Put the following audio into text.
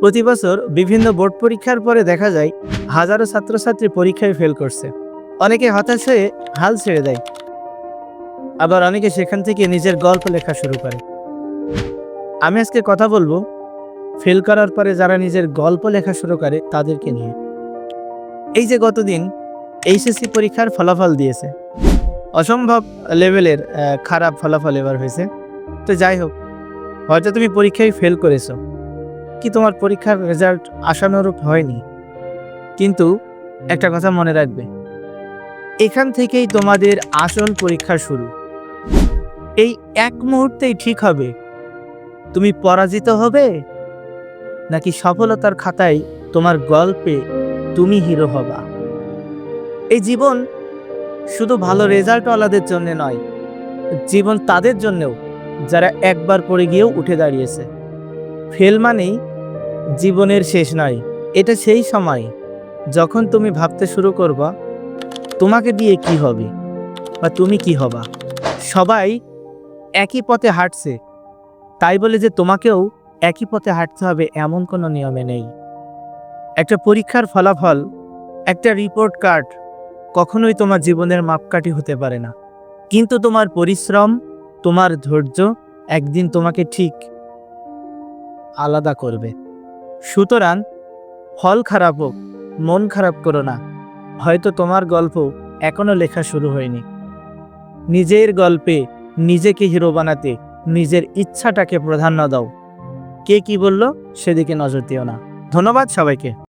প্রতি বছর বিভিন্ন বোর্ড পরীক্ষার পরে দেখা যায়, হাজারো ছাত্রছাত্রী পরীক্ষায় ফেল করছে। অনেকে হতাশ হয়ে হাল ছেড়ে দেয়। আবার অনেকে সেখান থেকে নিজের গল্প লেখা শুরু করে। আমি আজকে কথা বলব ফেল করার পরে যারা নিজের গল্প লেখা শুরু করে তাদেরকে নিয়ে। এই যে গতদিন এইচএসসি পরীক্ষার ফলাফল দিয়েছে। অসম্ভব লেভেলের খারাপ ফলাফল এবার হয়েছে। তো যাই হোক, হয়তো তুমি পরীক্ষায় ফেল করেছ। কি তোমার পরীক্ষার রেজাল্ট আশানুরূপ হয়নি? কিন্তু একটা কথা মনে রাখবে। এখান থেকেই তোমাদের আসল পরীক্ষা শুরু। এই এক মুহূর্তেই ঠিক হবে। তুমি পরাজিত হবে? নাকি সফলতার খাতায় তোমার গল্পে তুমি হিরো হবা? এই জীবন শুধু ভালো রেজাল্টওয়ালাদের জন্য নয়, জীবন তাদের জন্যও যারা একবার পড়ে গিয়েও উঠে দাঁড়িয়েছে। ফেল মানেই জীবনের শেষ নয় এটা সেই সময় যখন তুমি ভাবতে শুরু করবা, তোমাকে দিয়ে কি হবে বা তুমি কি হবা? সবাই একই পথে হাঁটছে। তাই বলে যে তোমাকেও একই পথে হাঁটতে হবে এমন কোনো নিয়মে নেই। একটা পরীক্ষার ফলাফল, একটা রিপোর্ট কার্ড কখনোই তোমার জীবনের মাপকাঠি হতে পারে না। কিন্তু তোমার পরিশ্রম, তোমার ধৈর্য একদিন তোমাকে ঠিক আলাদা করবে। সুতরাং ফল খারাপ হোক, মন খারাপ করো না। হয়তো তোমার গল্প এখনও লেখা শুরু হয়নি। নিজের গল্পে নিজেকে হিরো বানাতে নিজের ইচ্ছাটাকে প্রাধান্য দাও। কে কি বলল, সেদিকে নজর দিও না। ধন্যবাদ সবাইকে।